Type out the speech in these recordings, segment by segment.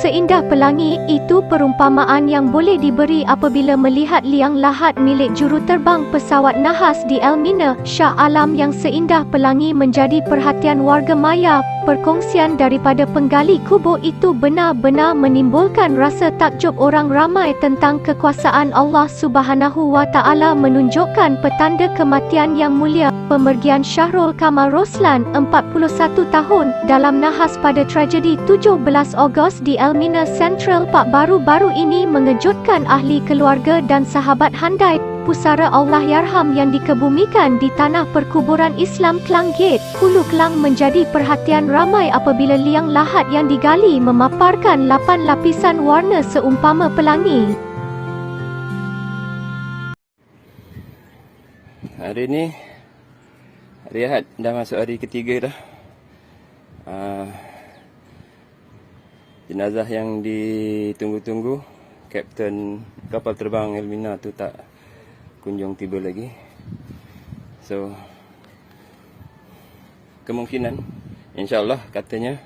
Seindah pelangi, itu perumpamaan yang boleh diberi apabila melihat liang lahat milik juruterbang pesawat nahas di Elmina, Shah Alam yang seindah pelangi menjadi perhatian warga maya. Perkongsian daripada penggali kubur itu benar-benar menimbulkan rasa takjub orang ramai tentang kekuasaan Allah Subhanahu wa taala menunjukkan petanda kematian yang mulia. Pemergian Syahrul Kamal Roslan, 41 tahun, dalam nahas pada tragedi 17 Ogos di Elmina Central Park baru-baru ini mengejutkan ahli keluarga dan sahabat handai. Pusara Allah Yarham yang dikebumikan di tanah perkuburan Islam Klang Gate, Hulu Klang menjadi perhatian ramai apabila liang lahat yang digali memaparkan lapan lapisan warna seumpama pelangi. Hari ni Hari Ahad dah masuk hari ketiga dah uh, Jenazah yang ditunggu-tunggu Kapten kapal terbang Elmina tu tak kunjung tiba lagi So Kemungkinan InsyaAllah katanya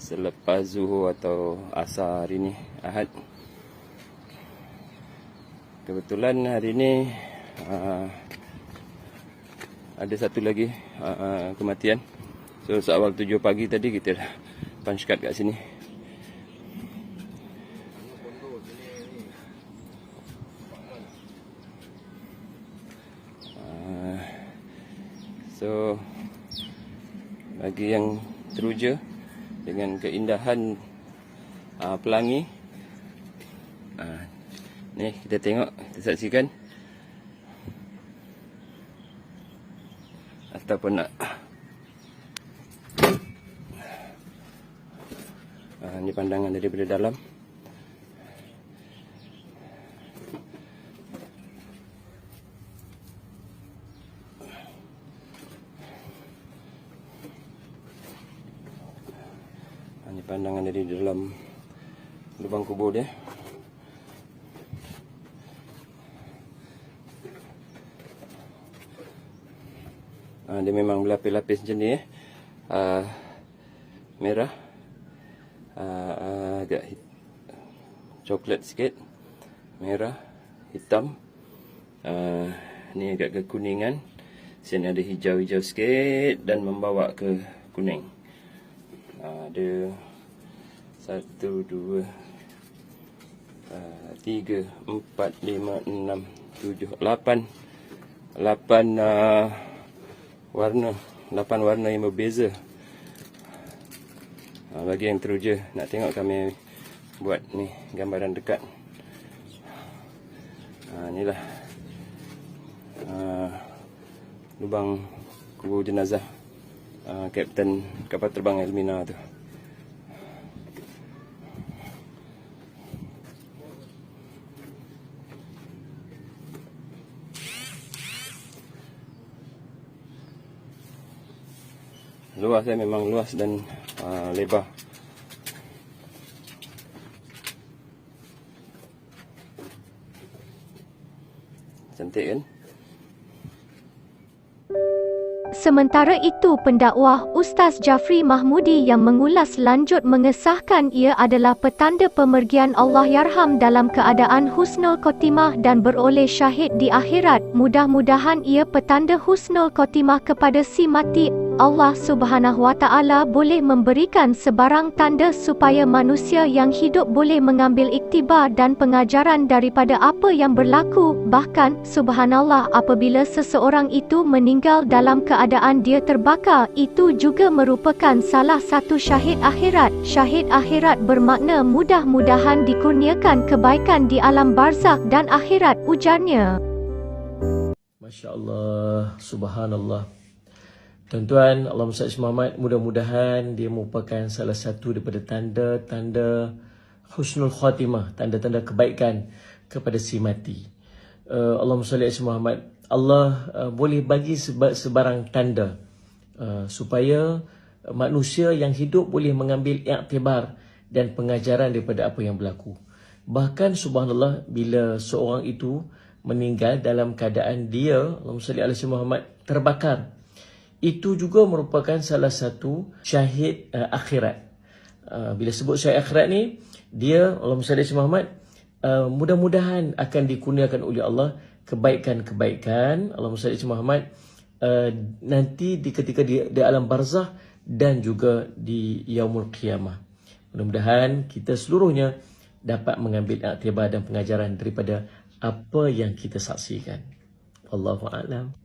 Selepas Zuhur atau Asar hari ni Ahad Kebetulan hari ni uh, ada satu lagi uh, uh, kematian. So seawal 7 pagi tadi kita dah punch card kat sini. Uh, so bagi yang teruja dengan keindahan uh, pelangi uh, ni kita tengok kita saksikan. Ataupun nak uh, ni pandangan daripada dalam uh, ni pandangan dari dalam lubang kubur dia Uh, dia memang berlapis-lapis macam ni eh. Uh, merah. Uh, agak hit, coklat sikit. Merah, hitam. Uh, ni agak kekuningan. Sini ada hijau-hijau sikit dan membawa ke kuning. Uh, ada satu, dua, uh, tiga, empat, lima, enam, tujuh, lapan. Lapan uh, warna. Lapan warna yang berbeza. Ha, bagi yang teruja nak tengok kami buat ni gambaran dekat. Ha, inilah ha, lubang kubur jenazah ha, Kapten kapal terbang Elmina tu. Luas eh memang luas dan uh, lebar. Cantik kan Sementara itu pendakwah Ustaz Jafri Mahmudi yang mengulas lanjut mengesahkan ia adalah petanda pemergian Allah Yarham dalam keadaan husnul khotimah dan beroleh syahid di akhirat. Mudah-mudahan ia petanda husnul khotimah kepada si mati Allah Subhanahu Wa Taala boleh memberikan sebarang tanda supaya manusia yang hidup boleh mengambil iktibar dan pengajaran daripada apa yang berlaku. Bahkan subhanallah apabila seseorang itu meninggal dalam keadaan dia terbakar itu juga merupakan salah satu syahid akhirat. Syahid akhirat bermakna mudah-mudahan dikurniakan kebaikan di alam barzakh dan akhirat ujarnya. Masya Allah, Subhanallah. Tuan-tuan, Allah Muhammad Muhammad, mudah-mudahan dia merupakan salah satu daripada tanda-tanda husnul khatimah, tanda-tanda kebaikan kepada si mati. Uh, Allah Muhammad, Allah uh, boleh bagi seba- sebarang tanda uh, supaya manusia yang hidup boleh mengambil iktibar dan pengajaran daripada apa yang berlaku. Bahkan subhanallah bila seorang itu meninggal dalam keadaan dia Allahumma Muhammad terbakar itu juga merupakan salah satu syahid uh, akhirat. Uh, bila sebut syahid akhirat ni, dia salli ala Muhammad uh, mudah-mudahan akan dikurniakan oleh Allah kebaikan-kebaikan salli ala Muhammad uh, nanti di ketika di, di alam barzah dan juga di yaumul qiyamah. Mudah-mudahan kita seluruhnya dapat mengambil iktibar dan pengajaran daripada apa yang kita saksikan. Wallahu a'lam.